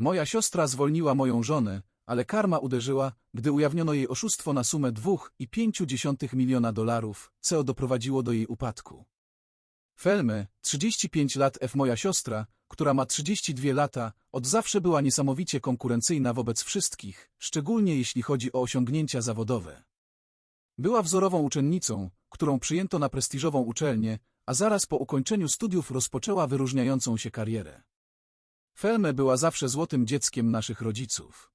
Moja siostra zwolniła moją żonę, ale karma uderzyła, gdy ujawniono jej oszustwo na sumę 2,5 miliona dolarów, co doprowadziło do jej upadku. Felme, 35 lat F moja siostra, która ma 32 lata, od zawsze była niesamowicie konkurencyjna wobec wszystkich, szczególnie jeśli chodzi o osiągnięcia zawodowe. Była wzorową uczennicą, którą przyjęto na prestiżową uczelnię, a zaraz po ukończeniu studiów rozpoczęła wyróżniającą się karierę. Felme była zawsze złotym dzieckiem naszych rodziców.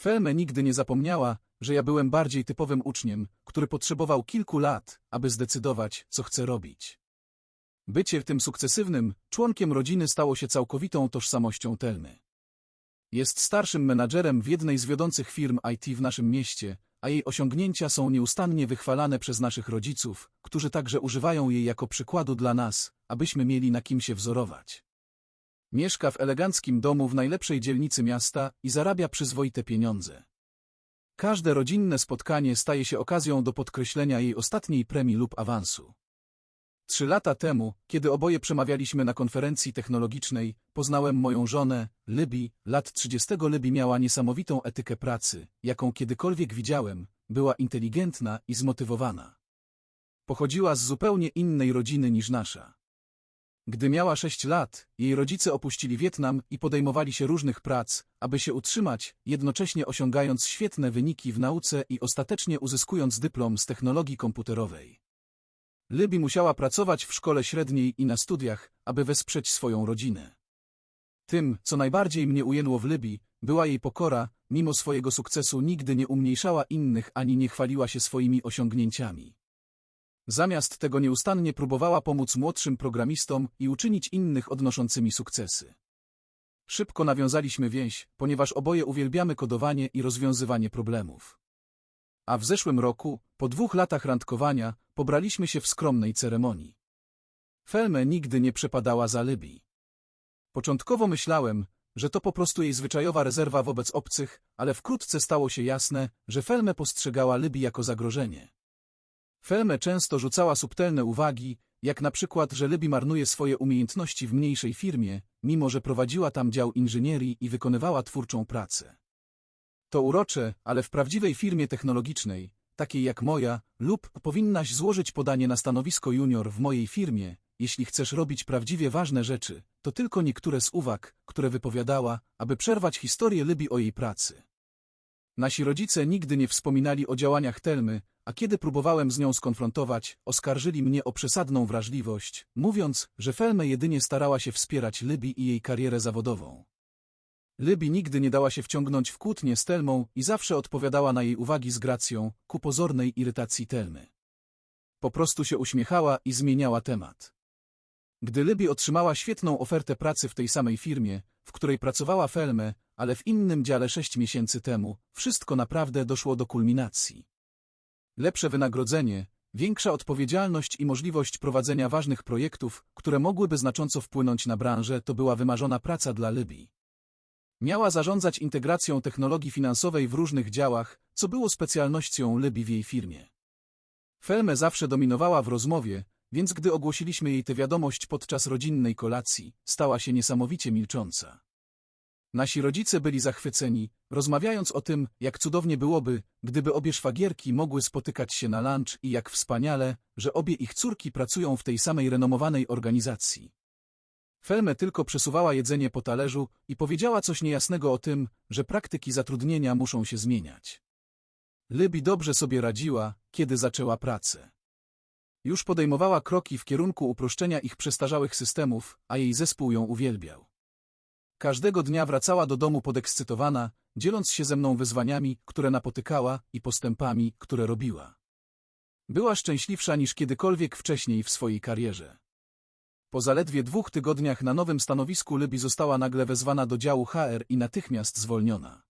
Felme nigdy nie zapomniała, że ja byłem bardziej typowym uczniem, który potrzebował kilku lat, aby zdecydować, co chce robić. Bycie tym sukcesywnym członkiem rodziny stało się całkowitą tożsamością Telmy. Jest starszym menadżerem w jednej z wiodących firm IT w naszym mieście, a jej osiągnięcia są nieustannie wychwalane przez naszych rodziców, którzy także używają jej jako przykładu dla nas, abyśmy mieli na kim się wzorować. Mieszka w eleganckim domu w najlepszej dzielnicy miasta i zarabia przyzwoite pieniądze. Każde rodzinne spotkanie staje się okazją do podkreślenia jej ostatniej premii lub awansu. Trzy lata temu, kiedy oboje przemawialiśmy na konferencji technologicznej, poznałem moją żonę, Libi. Lat 30 Libi miała niesamowitą etykę pracy, jaką kiedykolwiek widziałem, była inteligentna i zmotywowana. Pochodziła z zupełnie innej rodziny niż nasza. Gdy miała sześć lat, jej rodzice opuścili Wietnam i podejmowali się różnych prac, aby się utrzymać, jednocześnie osiągając świetne wyniki w nauce i ostatecznie uzyskując dyplom z technologii komputerowej. Libi musiała pracować w szkole średniej i na studiach, aby wesprzeć swoją rodzinę. Tym, co najbardziej mnie ujęło w Libii, była jej pokora, mimo swojego sukcesu nigdy nie umniejszała innych ani nie chwaliła się swoimi osiągnięciami. Zamiast tego nieustannie próbowała pomóc młodszym programistom i uczynić innych odnoszącymi sukcesy. Szybko nawiązaliśmy więź, ponieważ oboje uwielbiamy kodowanie i rozwiązywanie problemów. A w zeszłym roku, po dwóch latach randkowania, pobraliśmy się w skromnej ceremonii. Felme nigdy nie przepadała za Libii. Początkowo myślałem, że to po prostu jej zwyczajowa rezerwa wobec obcych, ale wkrótce stało się jasne, że Felme postrzegała Libii jako zagrożenie. Felme często rzucała subtelne uwagi, jak na przykład, że Libii marnuje swoje umiejętności w mniejszej firmie, mimo że prowadziła tam dział inżynierii i wykonywała twórczą pracę. To urocze, ale w prawdziwej firmie technologicznej, takiej jak moja, lub powinnaś złożyć podanie na stanowisko junior w mojej firmie, jeśli chcesz robić prawdziwie ważne rzeczy, to tylko niektóre z uwag, które wypowiadała, aby przerwać historię Libii o jej pracy. Nasi rodzice nigdy nie wspominali o działaniach Telmy, a kiedy próbowałem z nią skonfrontować, oskarżyli mnie o przesadną wrażliwość, mówiąc, że Felme jedynie starała się wspierać Libii i jej karierę zawodową. Libi nigdy nie dała się wciągnąć w kłótnię z Telmą i zawsze odpowiadała na jej uwagi z gracją, ku pozornej irytacji Telmy. Po prostu się uśmiechała i zmieniała temat. Gdy Libi otrzymała świetną ofertę pracy w tej samej firmie, w której pracowała Felme, ale w innym dziale sześć miesięcy temu, wszystko naprawdę doszło do kulminacji. Lepsze wynagrodzenie, większa odpowiedzialność i możliwość prowadzenia ważnych projektów, które mogłyby znacząco wpłynąć na branżę, to była wymarzona praca dla Libii. Miała zarządzać integracją technologii finansowej w różnych działach, co było specjalnością Libii w jej firmie. Felme zawsze dominowała w rozmowie, więc gdy ogłosiliśmy jej tę wiadomość podczas rodzinnej kolacji, stała się niesamowicie milcząca. Nasi rodzice byli zachwyceni, rozmawiając o tym, jak cudownie byłoby, gdyby obie szwagierki mogły spotykać się na lunch i jak wspaniale, że obie ich córki pracują w tej samej renomowanej organizacji. Felme tylko przesuwała jedzenie po talerzu i powiedziała coś niejasnego o tym, że praktyki zatrudnienia muszą się zmieniać. Libi dobrze sobie radziła, kiedy zaczęła pracę. Już podejmowała kroki w kierunku uproszczenia ich przestarzałych systemów, a jej zespół ją uwielbiał. Każdego dnia wracała do domu podekscytowana, dzieląc się ze mną wyzwaniami, które napotykała i postępami, które robiła. Była szczęśliwsza niż kiedykolwiek wcześniej w swojej karierze. Po zaledwie dwóch tygodniach na nowym stanowisku Libi została nagle wezwana do działu HR i natychmiast zwolniona.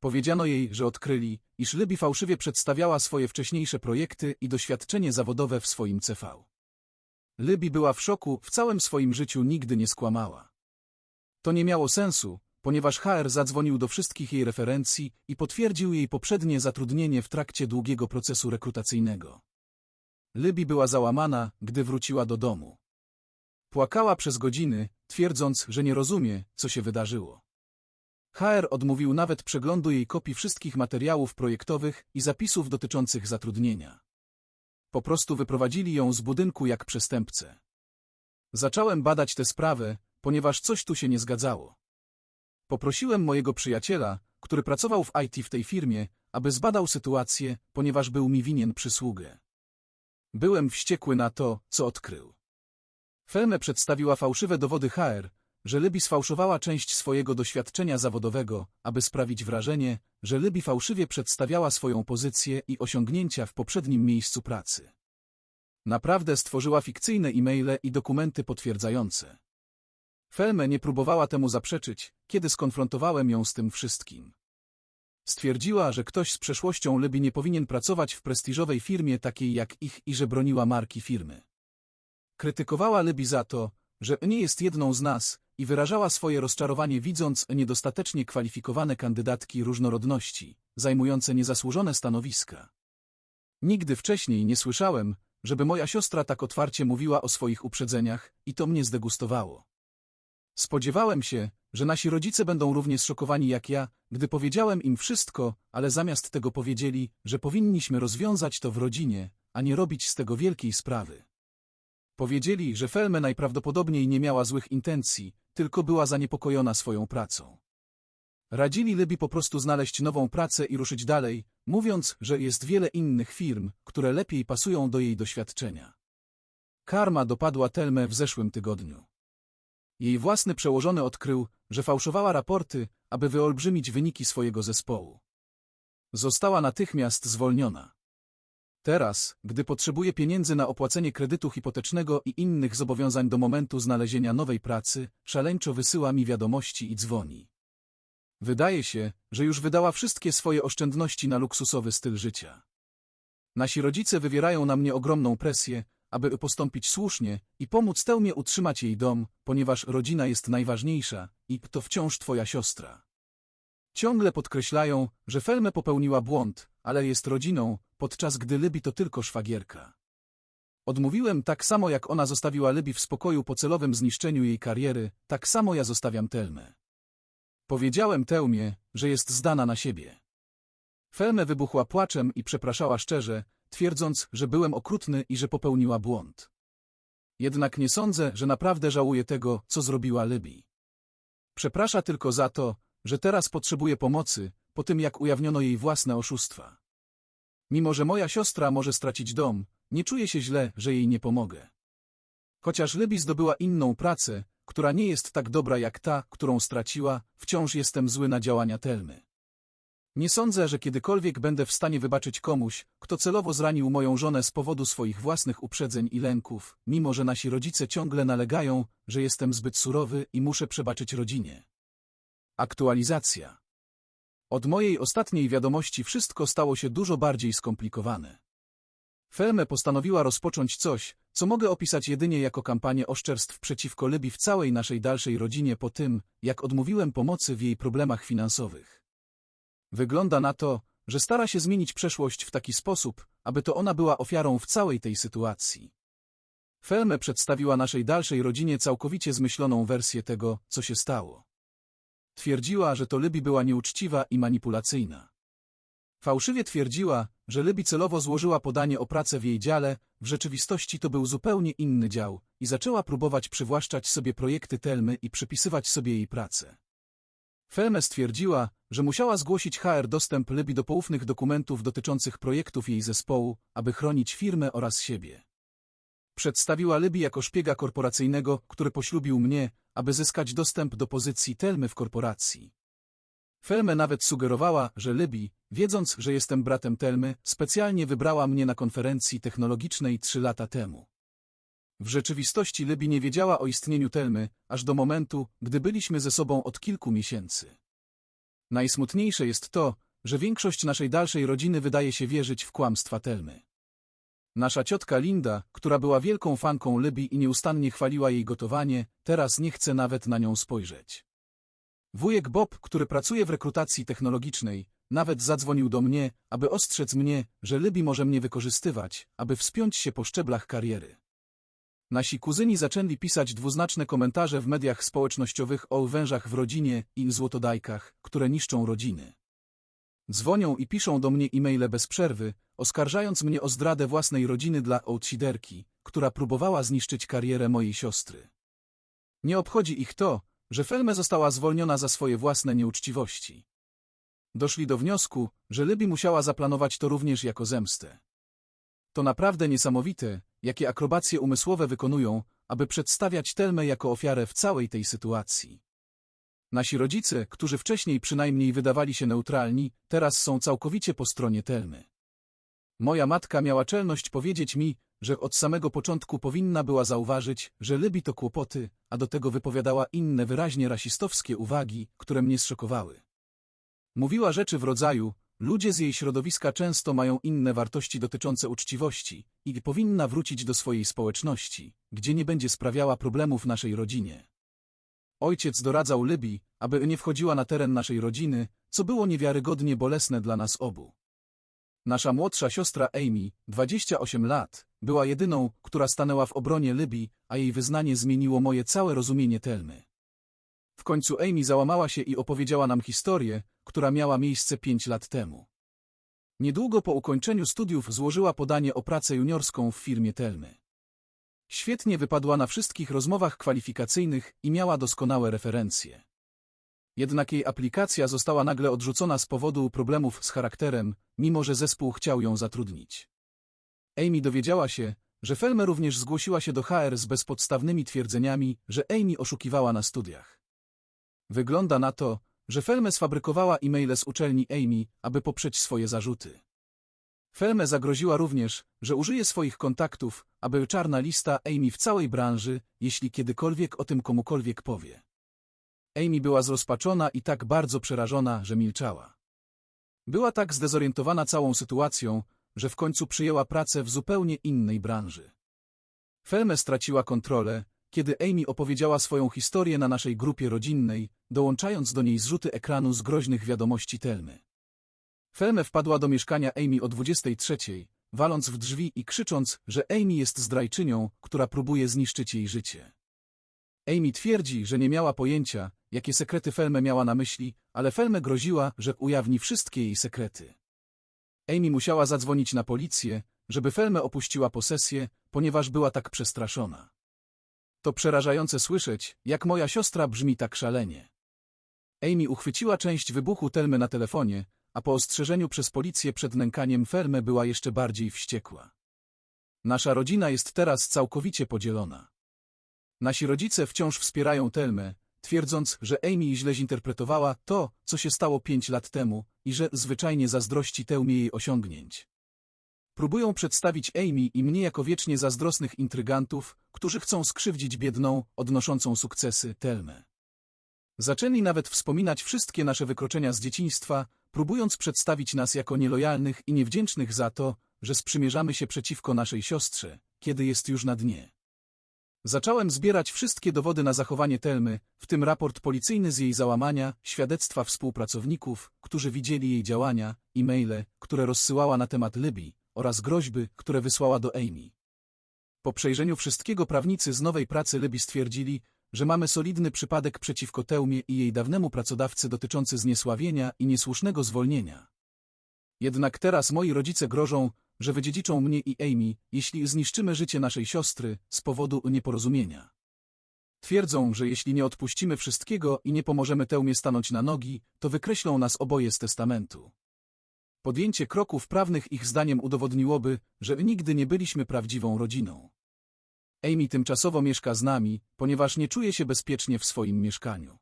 Powiedziano jej, że odkryli, iż Libi fałszywie przedstawiała swoje wcześniejsze projekty i doświadczenie zawodowe w swoim CV. Libi była w szoku, w całym swoim życiu nigdy nie skłamała. To nie miało sensu, ponieważ HR zadzwonił do wszystkich jej referencji i potwierdził jej poprzednie zatrudnienie w trakcie długiego procesu rekrutacyjnego. Libi była załamana, gdy wróciła do domu. Płakała przez godziny, twierdząc, że nie rozumie, co się wydarzyło. HR odmówił nawet przeglądu jej kopii wszystkich materiałów projektowych i zapisów dotyczących zatrudnienia. Po prostu wyprowadzili ją z budynku jak przestępcę. Zacząłem badać tę sprawę, ponieważ coś tu się nie zgadzało. Poprosiłem mojego przyjaciela, który pracował w IT w tej firmie, aby zbadał sytuację, ponieważ był mi winien przysługę. Byłem wściekły na to, co odkrył. Felme przedstawiła fałszywe dowody HR, że Libby sfałszowała część swojego doświadczenia zawodowego, aby sprawić wrażenie, że Libby fałszywie przedstawiała swoją pozycję i osiągnięcia w poprzednim miejscu pracy. Naprawdę stworzyła fikcyjne e-maile i dokumenty potwierdzające. Felme nie próbowała temu zaprzeczyć, kiedy skonfrontowałem ją z tym wszystkim. Stwierdziła, że ktoś z przeszłością Libby nie powinien pracować w prestiżowej firmie takiej jak ich i że broniła marki firmy. Krytykowała Libby za to, że nie jest jedną z nas i wyrażała swoje rozczarowanie widząc niedostatecznie kwalifikowane kandydatki różnorodności, zajmujące niezasłużone stanowiska. Nigdy wcześniej nie słyszałem, żeby moja siostra tak otwarcie mówiła o swoich uprzedzeniach i to mnie zdegustowało. Spodziewałem się, że nasi rodzice będą równie zszokowani jak ja, gdy powiedziałem im wszystko, ale zamiast tego powiedzieli, że powinniśmy rozwiązać to w rodzinie, a nie robić z tego wielkiej sprawy. Powiedzieli, że Felme najprawdopodobniej nie miała złych intencji, tylko była zaniepokojona swoją pracą. Radzili Libby po prostu znaleźć nową pracę i ruszyć dalej, mówiąc, że jest wiele innych firm, które lepiej pasują do jej doświadczenia. Karma dopadła Telmę w zeszłym tygodniu. Jej własny przełożony odkrył, że fałszowała raporty, aby wyolbrzymić wyniki swojego zespołu. Została natychmiast zwolniona. Teraz, gdy potrzebuje pieniędzy na opłacenie kredytu hipotecznego i innych zobowiązań do momentu znalezienia nowej pracy, szaleńczo wysyła mi wiadomości i dzwoni. Wydaje się, że już wydała wszystkie swoje oszczędności na luksusowy styl życia. Nasi rodzice wywierają na mnie ogromną presję, aby postąpić słusznie i pomóc Tełmie utrzymać jej dom, ponieważ rodzina jest najważniejsza i to wciąż twoja siostra. Ciągle podkreślają, że Felme popełniła błąd, ale jest rodziną, podczas gdy Libby to tylko szwagierka. Odmówiłem tak samo jak ona zostawiła Libby w spokoju po celowym zniszczeniu jej kariery, tak samo ja zostawiam Telmę. Powiedziałem Tełmie, że jest zdana na siebie. Felme wybuchła płaczem i przepraszała szczerze, twierdząc, że byłem okrutny i że popełniła błąd. Jednak nie sądzę, że naprawdę żałuje tego, co zrobiła Libby. Przeprasza tylko za to, że teraz potrzebuje pomocy, po tym jak ujawniono jej własne oszustwa. Mimo, że moja siostra może stracić dom, nie czuję się źle, że jej nie pomogę. Chociaż Libby zdobyła inną pracę, która nie jest tak dobra jak ta, którą straciła, wciąż jestem zły na działania Telmy. Nie sądzę, że kiedykolwiek będę w stanie wybaczyć komuś, kto celowo zranił moją żonę z powodu swoich własnych uprzedzeń i lęków, mimo że nasi rodzice ciągle nalegają, że jestem zbyt surowy i muszę przebaczyć rodzinie. Aktualizacja. Od mojej ostatniej wiadomości wszystko stało się dużo bardziej skomplikowane. Felme postanowiła rozpocząć coś, co mogę opisać jedynie jako kampanię oszczerstw przeciwko Libii w całej naszej dalszej rodzinie po tym, jak odmówiłem pomocy w jej problemach finansowych. Wygląda na to, że stara się zmienić przeszłość w taki sposób, aby to ona była ofiarą w całej tej sytuacji. Felme przedstawiła naszej dalszej rodzinie całkowicie zmyśloną wersję tego, co się stało. Twierdziła, że to Libby była nieuczciwa i manipulacyjna. Fałszywie twierdziła, że Libby celowo złożyła podanie o pracę w jej dziale, w rzeczywistości to był zupełnie inny dział i zaczęła próbować przywłaszczać sobie projekty Telmy i przypisywać sobie jej pracę. Felme stwierdziła, że musiała zgłosić HR dostęp Libby do poufnych dokumentów dotyczących projektów jej zespołu, aby chronić firmę oraz siebie. Przedstawiła Libby jako szpiega korporacyjnego, który poślubił mnie, aby zyskać dostęp do pozycji Telmy w korporacji. Felme nawet sugerowała, że Libby, wiedząc, że jestem bratem Telmy, specjalnie wybrała mnie na konferencji technologicznej trzy lata temu. W rzeczywistości Libby nie wiedziała o istnieniu Telmy, aż do momentu, gdy byliśmy ze sobą od kilku miesięcy. Najsmutniejsze jest to, że większość naszej dalszej rodziny wydaje się wierzyć w kłamstwa Telmy. Nasza ciotka Linda, która była wielką fanką Libby i nieustannie chwaliła jej gotowanie, teraz nie chce nawet na nią spojrzeć. Wujek Bob, który pracuje w rekrutacji technologicznej, nawet zadzwonił do mnie, aby ostrzec mnie, że Libby może mnie wykorzystywać, aby wspiąć się po szczeblach kariery. Nasi kuzyni zaczęli pisać dwuznaczne komentarze w mediach społecznościowych o wężach w rodzinie i złotodajkach, które niszczą rodziny. Dzwonią i piszą do mnie e-maile bez przerwy, oskarżając mnie o zdradę własnej rodziny dla outsiderki, która próbowała zniszczyć karierę mojej siostry. Nie obchodzi ich to, że Felme została zwolniona za swoje własne nieuczciwości. Doszli do wniosku, że Libby musiała zaplanować to również jako zemstę. To naprawdę niesamowite, jakie akrobacje umysłowe wykonują, aby przedstawiać Telmę jako ofiarę w całej tej sytuacji. Nasi rodzice, którzy wcześniej przynajmniej wydawali się neutralni, teraz są całkowicie po stronie Telmy. Moja matka miała czelność powiedzieć mi, że od samego początku powinna była zauważyć, że Libby to kłopoty, a do tego wypowiadała inne wyraźnie rasistowskie uwagi, które mnie zszokowały. Mówiła rzeczy w rodzaju, ludzie z jej środowiska często mają inne wartości dotyczące uczciwości i powinna wrócić do swojej społeczności, gdzie nie będzie sprawiała problemów naszej rodzinie. Ojciec doradzał Libby, aby nie wchodziła na teren naszej rodziny, co było niewiarygodnie bolesne dla nas obu. Nasza młodsza siostra Amy, 28 lat, była jedyną, która stanęła w obronie Libby, a jej wyznanie zmieniło moje całe rozumienie Telmy. W końcu Amy załamała się i opowiedziała nam historię, która miała miejsce pięć lat temu. Niedługo po ukończeniu studiów złożyła podanie o pracę juniorską w firmie Telmy. Świetnie wypadła na wszystkich rozmowach kwalifikacyjnych i miała doskonałe referencje. Jednak jej aplikacja została nagle odrzucona z powodu problemów z charakterem, mimo że zespół chciał ją zatrudnić. Amy dowiedziała się, że Felme również zgłosiła się do HR z bezpodstawnymi twierdzeniami, że Amy oszukiwała na studiach. Wygląda na to, że Felme sfabrykowała e-maile z uczelni Amy, aby poprzeć swoje zarzuty. Felme zagroziła również, że użyje swoich kontaktów, aby czarna lista Amy w całej branży, jeśli kiedykolwiek o tym komukolwiek powie. Amy była zrozpaczona i tak bardzo przerażona, że milczała. Była tak zdezorientowana całą sytuacją, że w końcu przyjęła pracę w zupełnie innej branży. Felme straciła kontrolę, kiedy Amy opowiedziała swoją historię na naszej grupie rodzinnej, dołączając do niej zrzuty ekranu z groźnych wiadomości Telmy. Felme wpadła do mieszkania Amy o 23, waląc w drzwi i krzycząc, że Amy jest zdrajczynią, która próbuje zniszczyć jej życie. Amy twierdzi, że nie miała pojęcia, jakie sekrety Felme miała na myśli, ale Felme groziła, że ujawni wszystkie jej sekrety. Amy musiała zadzwonić na policję, żeby Felme opuściła posesję, ponieważ była tak przestraszona. To przerażające słyszeć, jak moja siostra brzmi tak szalenie. Amy uchwyciła część wybuchu Telmy na telefonie, a po ostrzeżeniu przez policję przed nękaniem Felme była jeszcze bardziej wściekła. Nasza rodzina jest teraz całkowicie podzielona. Nasi rodzice wciąż wspierają Telmę, twierdząc, że Amy źle zinterpretowała to, co się stało pięć lat temu i że zwyczajnie zazdrości Telmie jej osiągnięć. Próbują przedstawić Amy i mnie jako wiecznie zazdrosnych intrygantów, którzy chcą skrzywdzić biedną, odnoszącą sukcesy Telmę. Zaczęli nawet wspominać wszystkie nasze wykroczenia z dzieciństwa, próbując przedstawić nas jako nielojalnych i niewdzięcznych za to, że sprzymierzamy się przeciwko naszej siostrze, kiedy jest już na dnie. Zacząłem zbierać wszystkie dowody na zachowanie Telmy, w tym raport policyjny z jej załamania, świadectwa współpracowników, którzy widzieli jej działania, e-maile, które rozsyłała na temat Libii, oraz groźby, które wysłała do Amy. Po przejrzeniu wszystkiego prawnicy z nowej pracy Libii stwierdzili, że mamy solidny przypadek przeciwko Teumie i jej dawnemu pracodawcy dotyczący zniesławienia i niesłusznego zwolnienia. Jednak teraz moi rodzice grożą, że wydziedziczą mnie i Amy, jeśli zniszczymy życie naszej siostry z powodu nieporozumienia. Twierdzą, że jeśli nie odpuścimy wszystkiego i nie pomożemy Teumie stanąć na nogi, to wykreślą nas oboje z testamentu. Podjęcie kroków prawnych ich zdaniem udowodniłoby, że nigdy nie byliśmy prawdziwą rodziną. Amy tymczasowo mieszka z nami, ponieważ nie czuje się bezpiecznie w swoim mieszkaniu.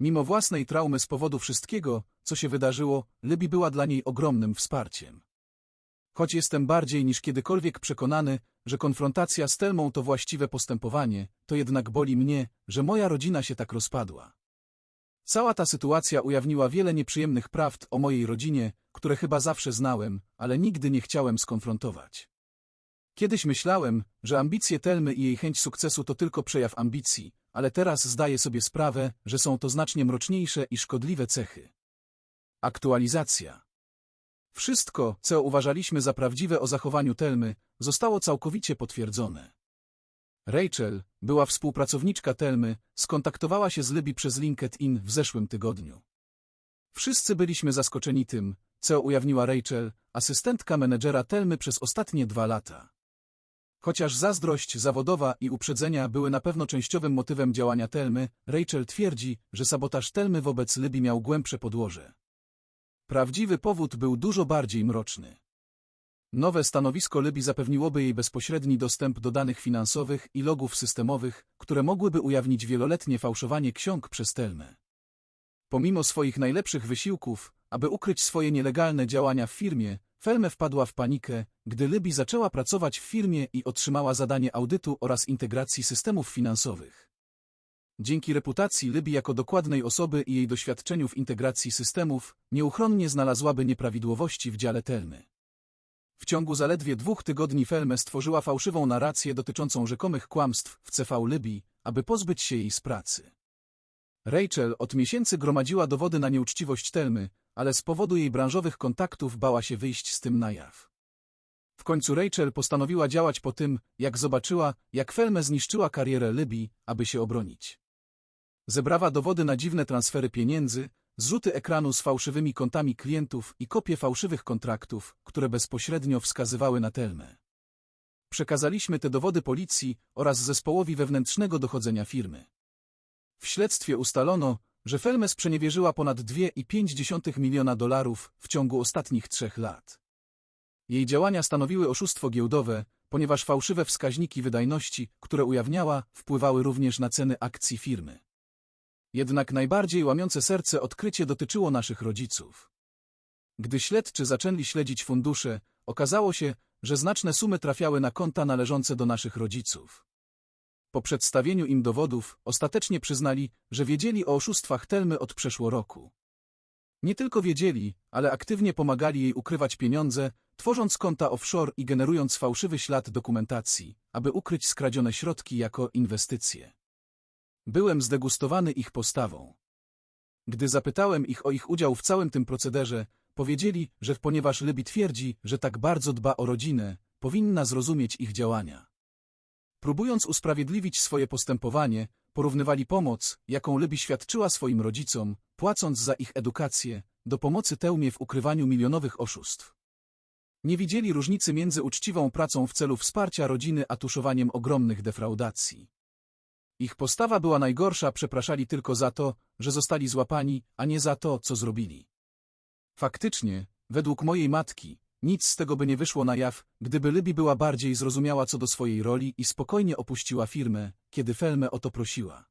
Mimo własnej traumy z powodu wszystkiego, co się wydarzyło, Libby była dla niej ogromnym wsparciem. Choć jestem bardziej niż kiedykolwiek przekonany, że konfrontacja z Telmą to właściwe postępowanie, to jednak boli mnie, że moja rodzina się tak rozpadła. Cała ta sytuacja ujawniła wiele nieprzyjemnych prawd o mojej rodzinie, które chyba zawsze znałem, ale nigdy nie chciałem skonfrontować. Kiedyś myślałem, że ambicje Telmy i jej chęć sukcesu to tylko przejaw ambicji, ale teraz zdaję sobie sprawę, że są to znacznie mroczniejsze i szkodliwe cechy. Aktualizacja Wszystko, co uważaliśmy za prawdziwe o zachowaniu Telmy, zostało całkowicie potwierdzone. Rachel, była współpracowniczka Telmy, skontaktowała się z Libby przez LinkedIn w zeszłym tygodniu. Wszyscy byliśmy zaskoczeni tym, co ujawniła Rachel, asystentka menedżera Telmy przez ostatnie dwa lata. Chociaż zazdrość zawodowa i uprzedzenia były na pewno częściowym motywem działania Telmy, Rachel twierdzi, że sabotaż Telmy wobec Libby miał głębsze podłoże. Prawdziwy powód był dużo bardziej mroczny. Nowe stanowisko Libby zapewniłoby jej bezpośredni dostęp do danych finansowych i logów systemowych, które mogłyby ujawnić wieloletnie fałszowanie ksiąg przez Telmę. Pomimo swoich najlepszych wysiłków, aby ukryć swoje nielegalne działania w firmie, Felme wpadła w panikę, gdy Libby zaczęła pracować w firmie i otrzymała zadanie audytu oraz integracji systemów finansowych. Dzięki reputacji Libby jako dokładnej osoby i jej doświadczeniu w integracji systemów, nieuchronnie znalazłaby nieprawidłowości w dziale Telmy. W ciągu zaledwie dwóch tygodni Felme stworzyła fałszywą narrację dotyczącą rzekomych kłamstw w CV Libby, aby pozbyć się jej z pracy. Rachel od miesięcy gromadziła dowody na nieuczciwość Telmy, ale z powodu jej branżowych kontaktów bała się wyjść z tym na jaw. W końcu Rachel postanowiła działać po tym, jak zobaczyła, jak Felme zniszczyła karierę Libby, aby się obronić. Zebrała dowody na dziwne transfery pieniędzy, zrzuty ekranu z fałszywymi kontami klientów i kopie fałszywych kontraktów, które bezpośrednio wskazywały na Telmę. Przekazaliśmy te dowody policji oraz zespołowi wewnętrznego dochodzenia firmy. W śledztwie ustalono, że Felme sprzeniewierzyła ponad 2,5 miliona dolarów w ciągu ostatnich trzech lat. Jej działania stanowiły oszustwo giełdowe, ponieważ fałszywe wskaźniki wydajności, które ujawniała, wpływały również na ceny akcji firmy. Jednak najbardziej łamiące serce odkrycie dotyczyło naszych rodziców. Gdy śledczy zaczęli śledzić fundusze, okazało się, że znaczne sumy trafiały na konta należące do naszych rodziców. Po przedstawieniu im dowodów, ostatecznie przyznali, że wiedzieli o oszustwach Telmy od przeszło roku. Nie tylko wiedzieli, ale aktywnie pomagali jej ukrywać pieniądze, tworząc konta offshore i generując fałszywy ślad dokumentacji, aby ukryć skradzione środki jako inwestycje. Byłem zdegustowany ich postawą. Gdy zapytałem ich o ich udział w całym tym procederze, powiedzieli, że ponieważ Libby twierdzi, że tak bardzo dba o rodzinę, powinna zrozumieć ich działania. Próbując usprawiedliwić swoje postępowanie, porównywali pomoc, jaką Libby świadczyła swoim rodzicom, płacąc za ich edukację, do pomocy Tełmie w ukrywaniu milionowych oszustw. Nie widzieli różnicy między uczciwą pracą w celu wsparcia rodziny a tuszowaniem ogromnych defraudacji. Ich postawa była najgorsza, przepraszali tylko za to, że zostali złapani, a nie za to, co zrobili. Faktycznie, według mojej matki, nic z tego by nie wyszło na jaw, gdyby Libby była bardziej zrozumiała co do swojej roli i spokojnie opuściła firmę, kiedy Felmę o to prosiła.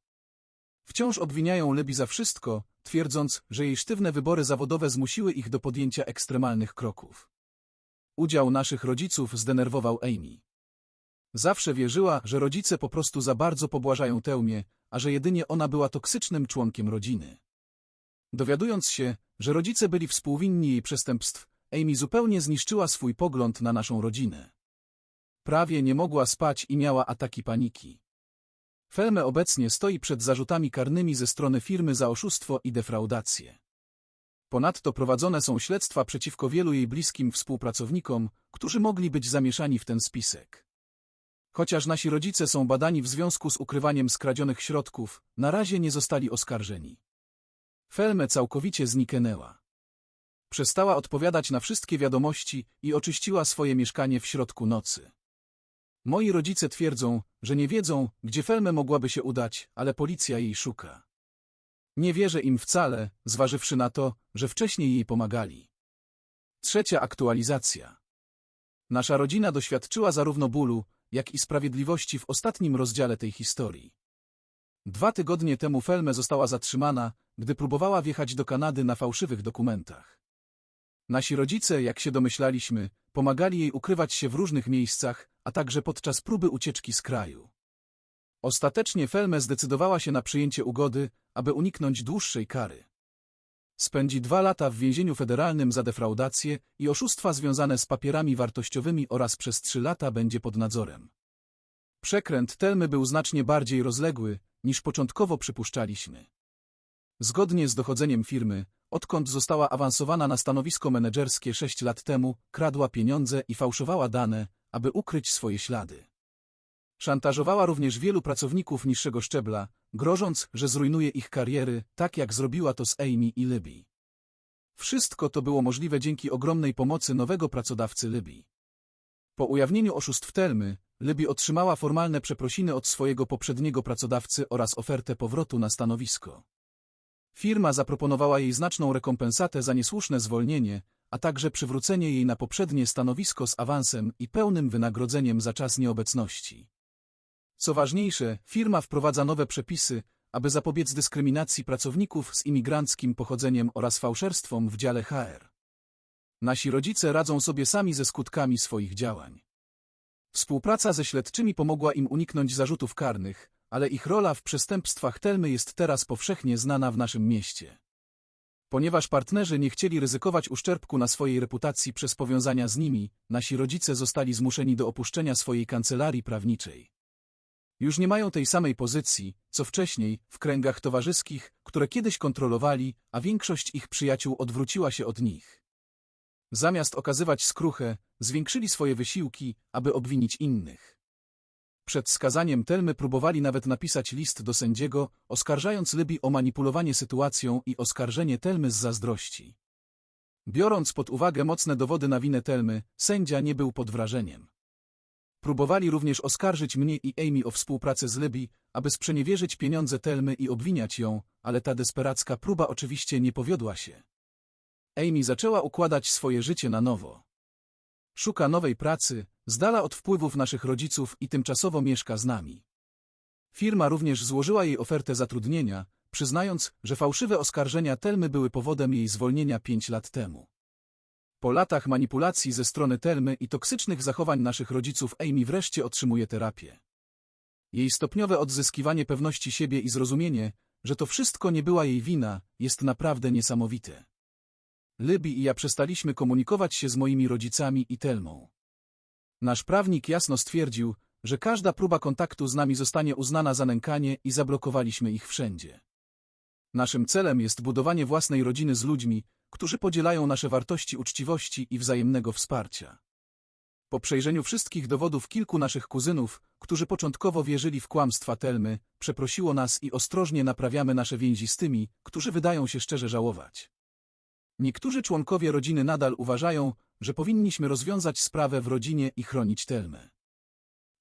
Wciąż obwiniają Libby za wszystko, twierdząc, że jej sztywne wybory zawodowe zmusiły ich do podjęcia ekstremalnych kroków. Udział naszych rodziców zdenerwował Amy. Zawsze wierzyła, że rodzice po prostu za bardzo pobłażają Tełmie, a że jedynie ona była toksycznym członkiem rodziny. Dowiadując się, że rodzice byli współwinni jej przestępstw, Amy zupełnie zniszczyła swój pogląd na naszą rodzinę. Prawie nie mogła spać i miała ataki paniki. Felme obecnie stoi przed zarzutami karnymi ze strony firmy za oszustwo i defraudację. Ponadto prowadzone są śledztwa przeciwko wielu jej bliskim współpracownikom, którzy mogli być zamieszani w ten spisek. Chociaż nasi rodzice są badani w związku z ukrywaniem skradzionych środków, na razie nie zostali oskarżeni. Felme całkowicie zniknęła. Przestała odpowiadać na wszystkie wiadomości i oczyściła swoje mieszkanie w środku nocy. Moi rodzice twierdzą, że nie wiedzą, gdzie Felme mogłaby się udać, ale policja jej szuka. Nie wierzę im wcale, zważywszy na to, że wcześniej jej pomagali. Trzecia aktualizacja. Nasza rodzina doświadczyła zarówno bólu, jak i sprawiedliwości w ostatnim rozdziale tej historii. Dwa tygodnie temu Felme została zatrzymana, gdy próbowała wjechać do Kanady na fałszywych dokumentach. Nasi rodzice, jak się domyślaliśmy, pomagali jej ukrywać się w różnych miejscach, a także podczas próby ucieczki z kraju. Ostatecznie Felme zdecydowała się na przyjęcie ugody, aby uniknąć dłuższej kary. Spędzi dwa lata w więzieniu federalnym za defraudację i oszustwa związane z papierami wartościowymi oraz przez trzy lata będzie pod nadzorem. Przekręt Telmy był znacznie bardziej rozległy, niż początkowo przypuszczaliśmy. Zgodnie z dochodzeniem firmy, odkąd została awansowana na stanowisko menedżerskie sześć lat temu, kradła pieniądze i fałszowała dane, aby ukryć swoje ślady. Szantażowała również wielu pracowników niższego szczebla, grożąc, że zrujnuje ich kariery, tak jak zrobiła to z Amy i Libby. Wszystko to było możliwe dzięki ogromnej pomocy nowego pracodawcy Libby. Po ujawnieniu oszustw Telmy, Libby otrzymała formalne przeprosiny od swojego poprzedniego pracodawcy oraz ofertę powrotu na stanowisko. Firma zaproponowała jej znaczną rekompensatę za niesłuszne zwolnienie, a także przywrócenie jej na poprzednie stanowisko z awansem i pełnym wynagrodzeniem za czas nieobecności. Co ważniejsze, firma wprowadza nowe przepisy, aby zapobiec dyskryminacji pracowników z imigranckim pochodzeniem oraz fałszerstwom w dziale HR. Nasi rodzice radzą sobie sami ze skutkami swoich działań. Współpraca ze śledczymi pomogła im uniknąć zarzutów karnych, ale ich rola w przestępstwach Telmy jest teraz powszechnie znana w naszym mieście. Ponieważ partnerzy nie chcieli ryzykować uszczerbku na swojej reputacji przez powiązania z nimi, nasi rodzice zostali zmuszeni do opuszczenia swojej kancelarii prawniczej. Już nie mają tej samej pozycji, co wcześniej, w kręgach towarzyskich, które kiedyś kontrolowali, a większość ich przyjaciół odwróciła się od nich. Zamiast okazywać skruchę, zwiększyli swoje wysiłki, aby obwinić innych. Przed skazaniem Telmy próbowali nawet napisać list do sędziego, oskarżając Libby o manipulowanie sytuacją i oskarżenie Telmy z zazdrości. Biorąc pod uwagę mocne dowody na winę Telmy, sędzia nie był pod wrażeniem. Próbowali również oskarżyć mnie i Amy o współpracę z Libby, aby sprzeniewierzyć pieniądze Telmy i obwiniać ją, ale ta desperacka próba oczywiście nie powiodła się. Amy zaczęła układać swoje życie na nowo. Szuka nowej pracy, z dala od wpływów naszych rodziców i tymczasowo mieszka z nami. Firma również złożyła jej ofertę zatrudnienia, przyznając, że fałszywe oskarżenia Telmy były powodem jej zwolnienia pięć lat temu. Po latach manipulacji ze strony Telmy i toksycznych zachowań naszych rodziców Amy wreszcie otrzymuje terapię. Jej stopniowe odzyskiwanie pewności siebie i zrozumienie, że to wszystko nie była jej wina, jest naprawdę niesamowite. Libby i ja przestaliśmy komunikować się z moimi rodzicami i Telmą. Nasz prawnik jasno stwierdził, że każda próba kontaktu z nami zostanie uznana za nękanie i zablokowaliśmy ich wszędzie. Naszym celem jest budowanie własnej rodziny z ludźmi, którzy podzielają nasze wartości uczciwości i wzajemnego wsparcia. Po przejrzeniu wszystkich dowodów kilku naszych kuzynów, którzy początkowo wierzyli w kłamstwa Telmy, przeprosiło nas i ostrożnie naprawiamy nasze więzi z tymi, którzy wydają się szczerze żałować. Niektórzy członkowie rodziny nadal uważają, że powinniśmy rozwiązać sprawę w rodzinie i chronić Telmę.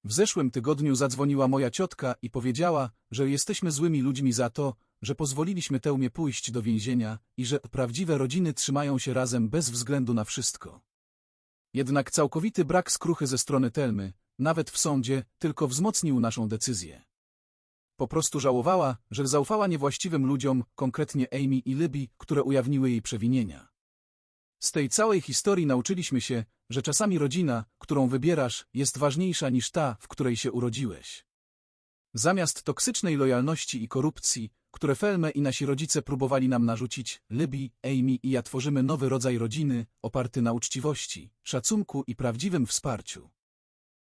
W zeszłym tygodniu zadzwoniła moja ciotka i powiedziała, że jesteśmy złymi ludźmi za to, że pozwoliliśmy Tełmie pójść do więzienia i że prawdziwe rodziny trzymają się razem bez względu na wszystko. Jednak całkowity brak skruchy ze strony Telmy, nawet w sądzie, tylko wzmocnił naszą decyzję. Po prostu żałowała, że zaufała niewłaściwym ludziom, konkretnie Amy i Libby, które ujawniły jej przewinienia. Z tej całej historii nauczyliśmy się, że czasami rodzina, którą wybierasz, jest ważniejsza niż ta, w której się urodziłeś. Zamiast toksycznej lojalności i korupcji, które Felme i nasi rodzice próbowali nam narzucić, Libby, Amy i ja tworzymy nowy rodzaj rodziny, oparty na uczciwości, szacunku i prawdziwym wsparciu.